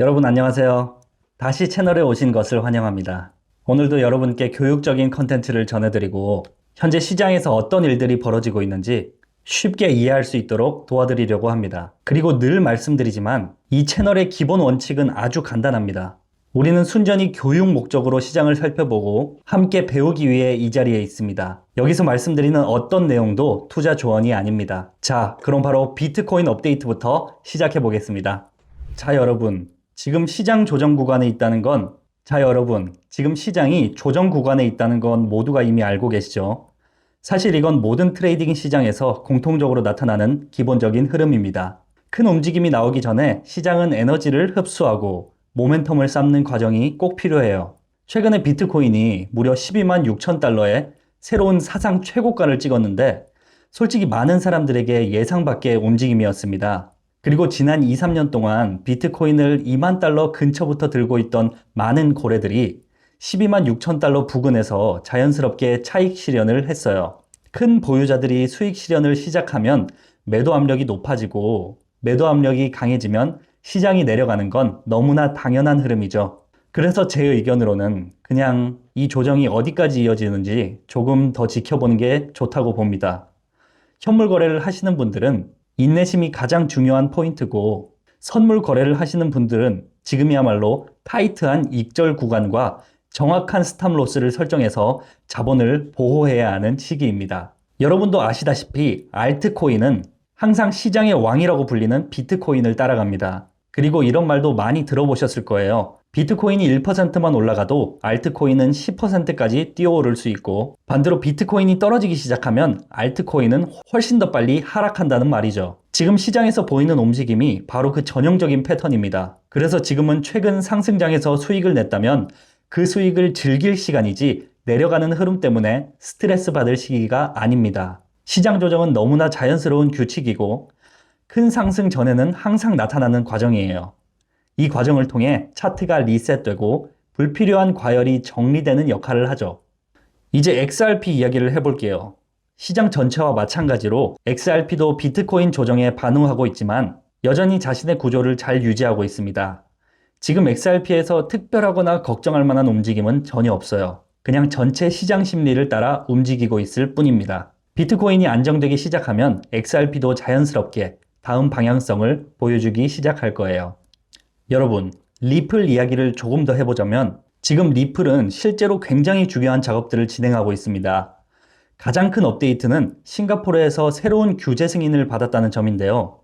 여러분 안녕하세요. 다시 채널에 오신 것을 환영합니다. 오늘도 여러분께 교육적인 컨텐츠를 전해드리고 현재 시장에서 어떤 일들이 벌어지고 있는지 쉽게 이해할 수 있도록 도와드리려고 합니다. 그리고 늘 말씀드리지만 이 채널의 기본 원칙은 아주 간단합니다. 우리는 순전히 교육 목적으로 시장을 살펴보고 함께 배우기 위해 이 자리에 있습니다. 여기서 말씀드리는 어떤 내용도 투자 조언이 아닙니다. 자, 그럼 바로 비트코인 업데이트부터 시작해 보겠습니다. 자, 여러분. 지금 시장 조정 구간에 있다는 건, 자, 여러분. 지금 시장이 조정 구간에 있다는 건 모두가 이미 알고 계시죠? 사실 이건 모든 트레이딩 시장에서 공통적으로 나타나는 기본적인 흐름입니다. 큰 움직임이 나오기 전에 시장은 에너지를 흡수하고 모멘텀을 쌓는 과정이 꼭 필요해요. 최근에 비트코인이 무려 12만 6천 달러에 새로운 사상 최고가를 찍었는데 솔직히 많은 사람들에게 예상 밖의 움직임이었습니다. 그리고 지난 2, 3년 동안 비트코인을 2만 달러 근처부터 들고 있던 많은 고래들이 12만 6천 달러 부근에서 자연스럽게 차익 실현을 했어요. 큰 보유자들이 수익 실현을 시작하면 매도 압력이 높아지고 매도 압력이 강해지면 시장이 내려가는 건 너무나 당연한 흐름이죠. 그래서 제 의견으로는 그냥 이 조정이 어디까지 이어지는지 조금 더 지켜보는 게 좋다고 봅니다. 현물 거래를 하시는 분들은 인내심이 가장 중요한 포인트고 선물 거래를 하시는 분들은 지금이야말로 타이트한 익절 구간과 정확한 스탑 로스를 설정해서 자본을 보호해야 하는 시기입니다. 여러분도 아시다시피 알트코인은 항상 시장의 왕이라고 불리는 비트코인을 따라갑니다. 그리고 이런 말도 많이 들어보셨을 거예요. 비트코인이 1%만 올라가도 알트코인은 10%까지 뛰어오를 수 있고 반대로 비트코인이 떨어지기 시작하면 알트코인은 훨씬 더 빨리 하락한다는 말이죠. 지금 시장에서 보이는 움직임이 바로 그 전형적인 패턴입니다. 그래서 지금은 최근 상승장에서 수익을 냈다면 그 수익을 즐길 시간이지 내려가는 흐름 때문에 스트레스 받을 시기가 아닙니다. 시장 조정은 너무나 자연스러운 규칙이고 큰 상승 전에는 항상 나타나는 과정이에요. 이 과정을 통해 차트가 리셋되고 불필요한 과열이 정리되는 역할을 하죠. 이제 XRP 이야기를 해볼게요. 시장 전체와 마찬가지로 XRP도 비트코인 조정에 반응하고 있지만 여전히 자신의 구조를 잘 유지하고 있습니다. 지금 XRP에서 특별하거나 걱정할 만한 움직임은 전혀 없어요. 그냥 전체 시장 심리를 따라 움직이고 있을 뿐입니다. 비트코인이 안정되기 시작하면 XRP도 자연스럽게 다음 방향성을 보여주기 시작할 거예요. 여러분, 리플 이야기를 조금 더 해보자면 지금 리플은 실제로 굉장히 중요한 작업들을 진행하고 있습니다. 가장 큰 업데이트는 싱가포르에서 새로운 규제 승인을 받았다는 점인데요.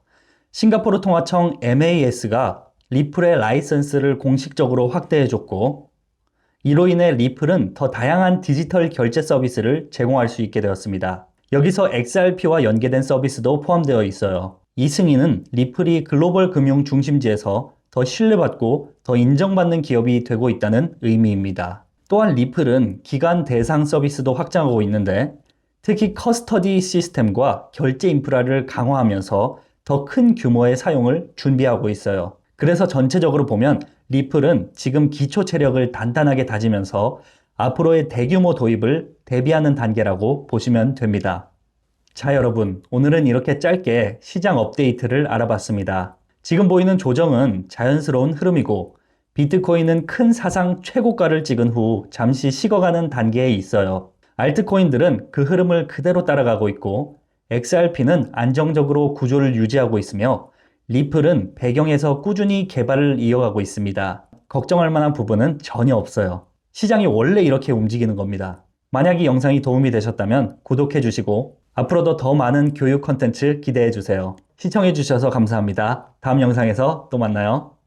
싱가포르 통화청 MAS가 리플의 라이선스를 공식적으로 확대해줬고, 이로 인해 리플은 더 다양한 디지털 결제 서비스를 제공할 수 있게 되었습니다. 여기서 XRP와 연계된 서비스도 포함되어 있어요. 이 승인은 리플이 글로벌 금융 중심지에서 더 신뢰받고 더 인정받는 기업이 되고 있다는 의미입니다. 또한 리플은 기간 대상 서비스도 확장하고 있는데 특히 커스터디 시스템과 결제 인프라를 강화하면서 더 큰 규모의 사용을 준비하고 있어요. 그래서 전체적으로 보면 리플은 지금 기초 체력을 단단하게 다지면서 앞으로의 대규모 도입을 대비하는 단계라고 보시면 됩니다. 자, 여러분. 오늘은 이렇게 짧게 시장 업데이트를 알아봤습니다. 지금 보이는 조정은 자연스러운 흐름이고 비트코인은 큰 사상 최고가를 찍은 후 잠시 식어가는 단계에 있어요. 알트코인들은 그 흐름을 그대로 따라가고 있고 XRP는 안정적으로 구조를 유지하고 있으며 리플은 배경에서 꾸준히 개발을 이어가고 있습니다. 걱정할 만한 부분은 전혀 없어요. 시장이 원래 이렇게 움직이는 겁니다. 만약 이 영상이 도움이 되셨다면 구독해 주시고 앞으로도 더 많은 교육 컨텐츠 기대해 주세요. 시청해 주셔서 감사합니다. 다음 영상에서 또 만나요.